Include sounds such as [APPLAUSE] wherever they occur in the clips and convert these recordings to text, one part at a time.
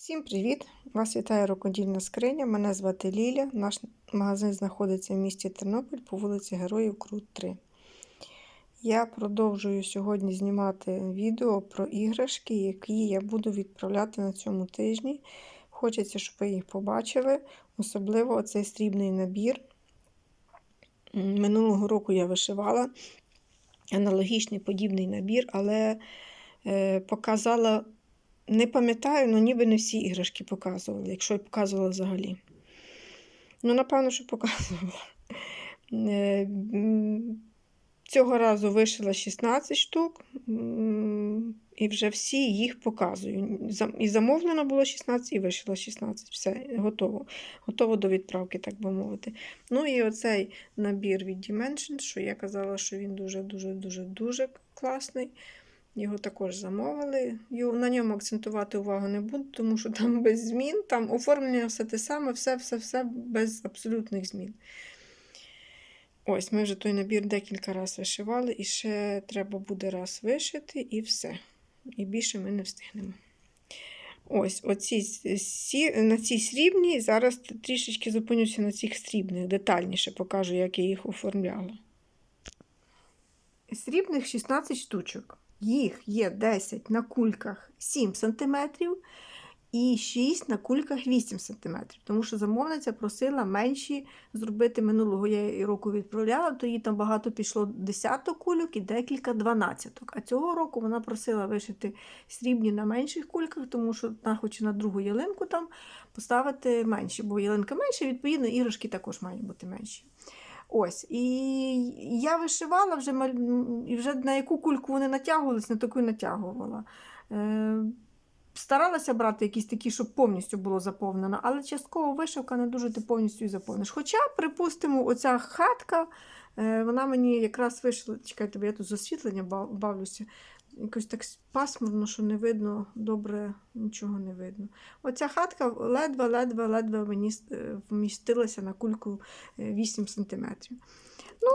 Всім привіт! Вас вітає рукодільна скриня. Мене звати Ліля. Наш магазин знаходиться в місті Тернопіль по вулиці Героїв Крут 3. Я продовжую сьогодні знімати відео про іграшки, які я буду відправляти на цьому тижні. Хочеться, щоб ви їх побачили. Особливо оцей срібний набір. Минулого року я вишивала аналогічний подібний набір, але е, показала. Не пам'ятаю, але ніби не всі іграшки показували, якщо я показувала взагалі. Ну, напевно, що показувала. Е, цього разу вишила 16 штук, і вже всі їх показую. І замовлено було 16, і вишила 16. Все, готово. Готово до відправки, так би мовити. Ну і оцей набір від Dimension, що я казала, що він дуже-дуже-дуже-дуже класний. Його також замовили. На ньому акцентувати увагу не буду, тому що там [LAUGHS] без змін, там оформлення все те саме, все-все-все без абсолютних змін. Ось, ми вже той набір декілька разів вишивали, і ще треба буде раз вишити, і все. І більше ми не встигнемо. Ось, оці, на цій срібній, зараз трішечки зупинюся на цих срібних, детальніше покажу, як я їх оформляла. Срібних 16 штучок. Їх є 10 на кульках 7 см і 6 на кульках 8 см. Тому що замовниця просила менші зробити минулого я її року відправляла, то їй там багато пішло десяток кульок і декілька дванадцяток. А цього року вона просила вишити срібні на менших кульках, тому що вона хоче на другу ялинку там поставити менші, бо ялинка менша, відповідно, іграшки також мають бути менші. Ось, І я вишивала вже і вже на яку кульку вони натягувалися, на таку і натягувала. Е, Старалася брати якісь такі, щоб повністю було заповнено, але частково вишивка не дуже ти повністю і заповниш. Хоча, припустимо, оця хатка, е, вона мені якраз вийшла. Чекайте, я тут з освітлення бавлюся. Якось так пасмурно, що не видно, добре, нічого не видно. Оця хатка ледве-ледве-ледве мені е, вмістилася на кульку 8 см. Ну,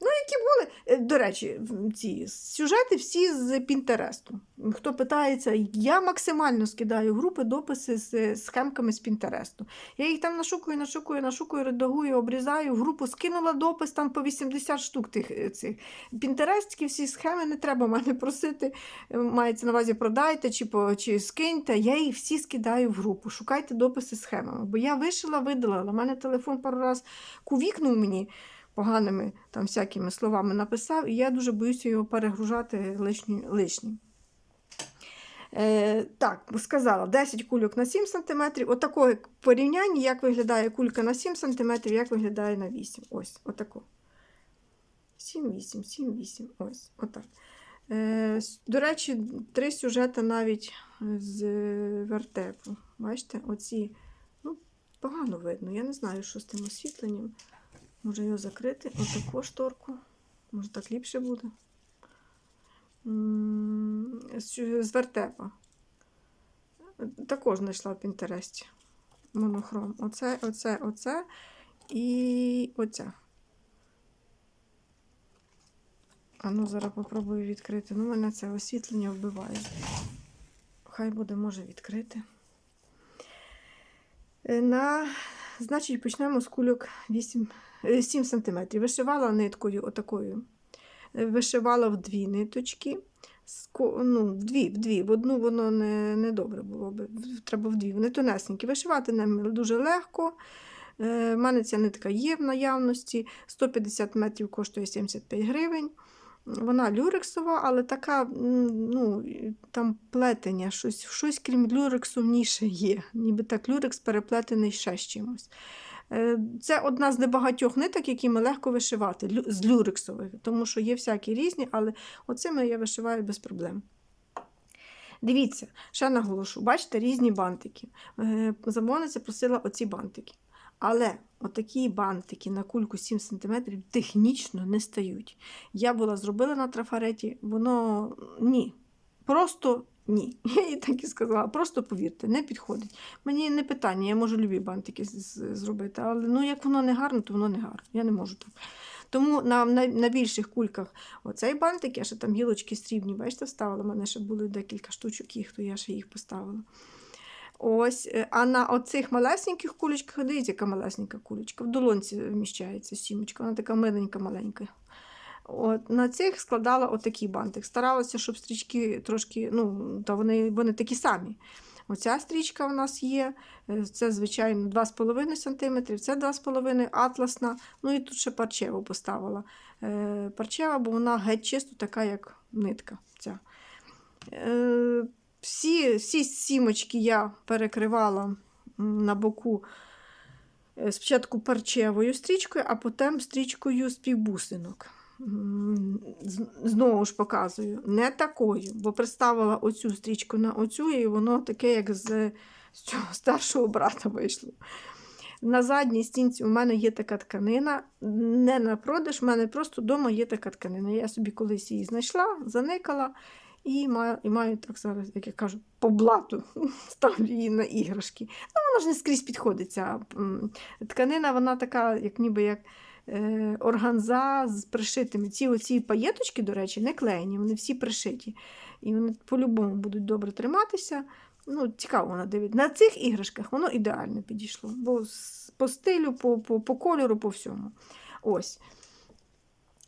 Ну, які були, е, до речі, ці сюжети всі з Пінтересту. Хто питається, я максимально скидаю групи дописи з схемками з Пінтересту. Я їх там нашукую, нашукую, нашукую, редагую, обрізаю, в групу скинула допис там по 80 штук тих е, цих. Пінтерестські всі схеми не треба мене просити. Е, мається на увазі продайте чи чи скиньте. Я їх всі скидаю в групу. Шукайте дописи з схемами. Бо я вишила, видалила. У мене телефон пару раз кувікнув мені поганими там всякими словами написав, і я дуже боюся його перегружати лишні. лишні. Е, Так, сказала, 10 кульок на 7 см. Отакого порівняння, як виглядає кулька на 7 см, як виглядає на 8 Ось, отако. 7-8, 7-8. Ось, отак. Е, До речі, три сюжети навіть з вертепу. Бачите, оці, ну, погано видно. Я не знаю, що з тим освітленням. Може його закрити, отаку шторку. Може так ліпше буде. З вертепа. Також знайшла в Пінтересті. Монохром. Оце, оце, оце і оця. А ну, зараз попробую відкрити. Ну, мене це освітлення вбиває. Хай буде, може, відкрити. Е, на, Значить, почнемо з кульок 8 7 е, см. Вишивала ниткою отакою. Е, вишивала в дві ниточки. Ну, в дві, в дві. В одну воно не не добре було б. Треба в дві. Вони тонесенькі. Вишивати ним дуже легко. У е, мене ця нитка є в наявності. 150 метрів коштує 75 гривень. Вона люрексова, але така, ну, там плетення, щось, щось крім люрексу в ніше є. Ніби так люрекс переплетений ще з чимось. Е, це одна з небагатьох ниток, якими легко вишивати з люрексових, тому що є всякі різні, але оцими я вишиваю без проблем. Дивіться, ще наголошу, бачите, різні бантики. Е, замовниця просила оці бантики. Але отакі бантики на кульку 7 см технічно не стають. Я була зробила на трафареті, воно ні. Просто ні, [LAUGHS] я їй так і сказала. Просто повірте, не підходить. Мені не питання, я можу любі бантики зробити, але ну, як воно не гарно, то воно не гарно. Я не можу так. Тому на на, на більших кульках оцей бантик, я ще там гілочки срібні, бачите, вставила. У мене ще були декілька штучок, їх, то я ще їх поставила. Ось, е, а на оцих малесеньких кулечках, дивіться, яка малесенька кулечка, в долонці вміщається сімочка, вона така миленька, маленька. От, на цих складала отакий бантик. Старалася, щоб стрічки трошки, ну, та вони, вони такі самі. Оця стрічка в нас є. е, Це, звичайно, 2,5 см, це 2,5 атласна. Ну і тут ще парчеву поставила. Е, Парчева, бо вона геть чисто така, як нитка. Ця. Е, Всі, всі сімочки я перекривала на боку спочатку парчевою стрічкою, а потім стрічкою з півбусинок. Знову ж показую, не такою, бо представила оцю стрічку на оцю, і воно таке, як з, з цього старшого брата вийшло. На задній стінці у мене є така тканина, не на продаж, у мене просто вдома є така тканина. Я собі колись її знайшла, заникала і маю, і маю так зараз, як я кажу, по блату [LAUGHS] ставлю її на іграшки. Ну, вона ж не скрізь підходить. Ця тканина, вона така, як ніби як органза з пришитими. Ці оці паєточки, до речі, не клеєні, вони всі пришиті. І вони по-любому будуть добре триматися. Ну, цікаво вона дивить. На цих іграшках воно ідеально підійшло. Бо по стилю, по, по, по кольору, по всьому. Ось.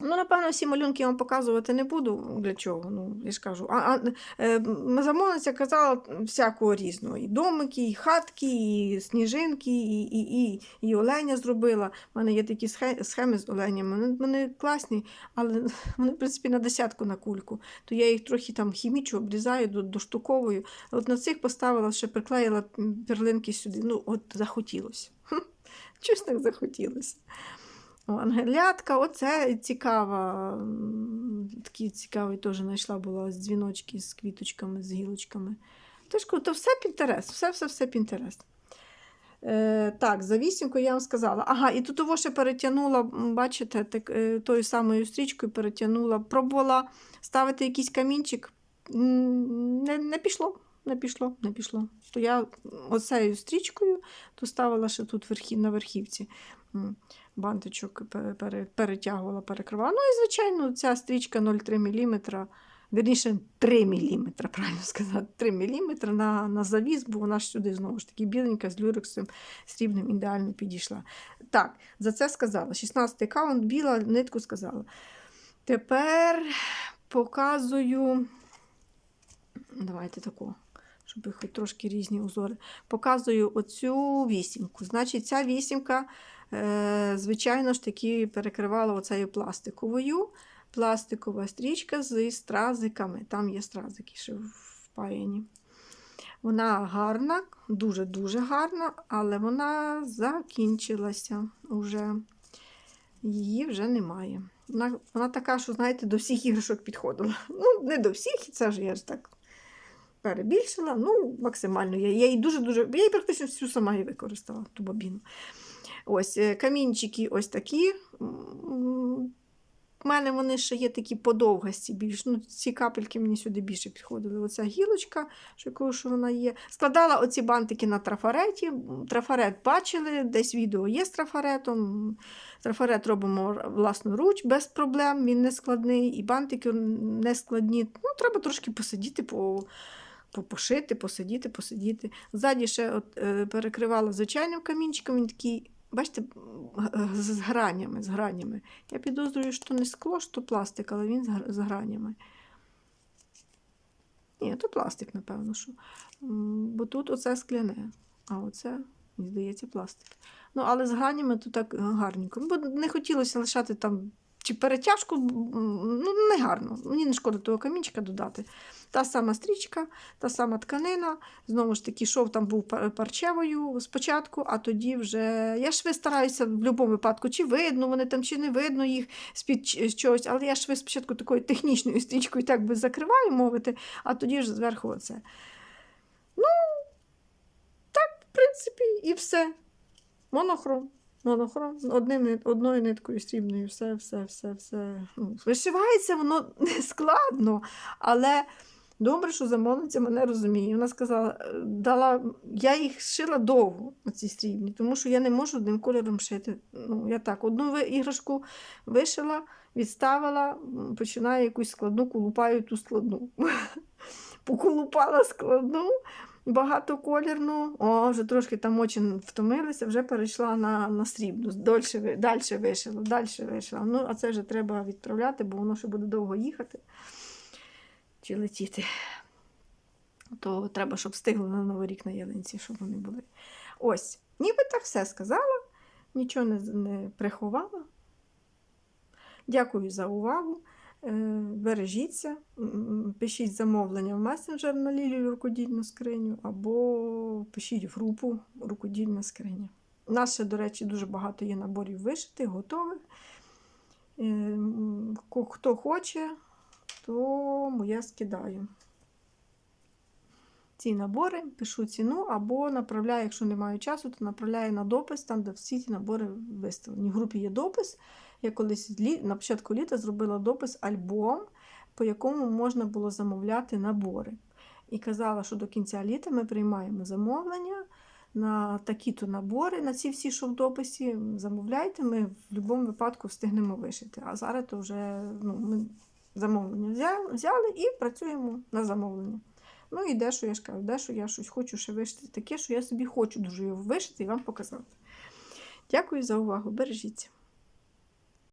Ну, напевно, всі малюнки я вам показувати не буду. Для чого? Ну, я ж кажу. А, а, е, замовниця казала всякого різного. І домики, і хатки, і сніжинки, і, і, і, і оленя зробила. У мене є такі схеми з оленями. Вони, вони класні, але [LAUGHS] вони, в принципі, на десятку на кульку. То я їх трохи там хімічу, обрізаю, доштуковую. От на цих поставила, ще приклеїла перлинки сюди. Ну, от захотілося. Хм, [LAUGHS] так захотілося. Ангелятка, оце цікава. Такий цікавий теж знайшла була з дзвіночки з квіточками, з гілочками. Тож, то все Пінтерест, все-все-все Пінтерест. Е, так, за вісімку я вам сказала. Ага, і тут ще перетягнула, бачите, так, е, тою самою стрічкою перетягнула, пробувала ставити якийсь камінчик. Не, не пішло, не пішло, не пішло. То я оцею стрічкою то ставила ще тут верхів, на верхівці. Бантичок пере- пере- перетягувала, перекривала. Ну і, звичайно, ця стрічка 0,3 мм, вірніше 3 мм, правильно сказати, 3 мм на, на завіс, бо вона ж сюди знову ж таки біленька з люрексом срібним ідеально підійшла. Так, за це сказала. 16 каунт, біла нитку сказала. Тепер показую. Давайте таку, щоб хоч трошки різні узори. Показую оцю вісімку. Значить, ця вісімка, е, звичайно ж таки, перекривала оцею пластиковою. Пластикова стрічка з стразиками. Там є стразики ще впаяні. Вона гарна, дуже-дуже гарна, але вона закінчилася вже. Її вже немає. Вона, вона така, що, знаєте, до всіх іграшок підходила. Ну, не до всіх, це ж я ж так перебільшила. Ну, максимально. Я, її дуже-дуже. Я її практично всю сама і використала, ту бобіну. Ось е, камінчики ось такі. У мене вони ще є такі подовгасті більш. Ну, ці капельки мені сюди більше підходили. Оця гілочка, що якого що вона є. Складала оці бантики на трафареті. Трафарет бачили, десь відео є з трафаретом. Трафарет робимо власноруч без проблем, він не складний, і бантики не складні. Ну, треба трошки посидіти, по, по- пошити, посидіти, посидіти. Ззаді ще от, е, перекривала звичайним камінчиком, він такий, бачите, з гранями, з гранями. Я підозрюю, що не скло, що пластик, але він з гранями. Ні, то пластик, напевно, що. Бо тут оце скляне, а оце, мені здається, пластик. Ну, але з гранями тут так гарненько. Бо не хотілося лишати там чи перетяжку, ну, не гарно. Мені не шкода того камінчика додати. Та сама стрічка, та сама тканина. Знову ж таки, шов там був парчевою спочатку, а тоді вже. Я шви стараюся в будь-якому випадку, чи видно вони там, чи не видно їх з-під чогось, але я шви спочатку такою технічною стрічкою так би закриваю, мовити, а тоді ж зверху оце. Ну, так, в принципі, і все. Монохром. Монохром. Одним, одною ниткою срібною, все, все, все, все. Ну, вишивається воно [LAUGHS] не складно, але добре, що замовниця мене розуміє. Вона сказала, е, дала, я їх шила довго, ці срібні, тому що я не можу одним кольором шити. Ну, я так, одну іграшку вишила, відставила, починаю якусь складну, колупаю ту складну. [LAUGHS] Поколупала складну. Багатоколірну. О, вже трошки там очі втомилися, вже перейшла на, на срібну. Дальше, далі вишила, далі вишила. Ну, а це вже треба відправляти, бо воно ще буде довго їхати чи летіти. То треба, щоб встигли на Новий рік на ялинці, щоб вони були. Ось, ніби так все сказала, нічого не, не приховала. Дякую за увагу. Е, Бережіться, пишіть замовлення в месенджер на Лілію рукодільну скриню, або пишіть в групу рукодільна скриня. У нас ще, до речі, дуже багато є наборів вишитих, готових. Е, Хто хоче, то я скидаю. Ці набори, пишу ціну, або направляю, якщо не маю часу, то направляю на допис, там, де всі ці набори виставлені. В групі є допис. Я колись на початку літа зробила допис альбом, по якому можна було замовляти набори. І казала, що до кінця літа ми приймаємо замовлення на такі-то набори, на ці всі, що в дописі. Замовляйте, ми в будь-якому випадку встигнемо вишити. А зараз то вже ну, ми замовлення взяли, і працюємо на замовлення. Ну і дещо я ж кажу, дещо я щось хочу ще вишити таке, що я собі хочу дуже його вишити і вам показати. Дякую за увагу. Бережіться.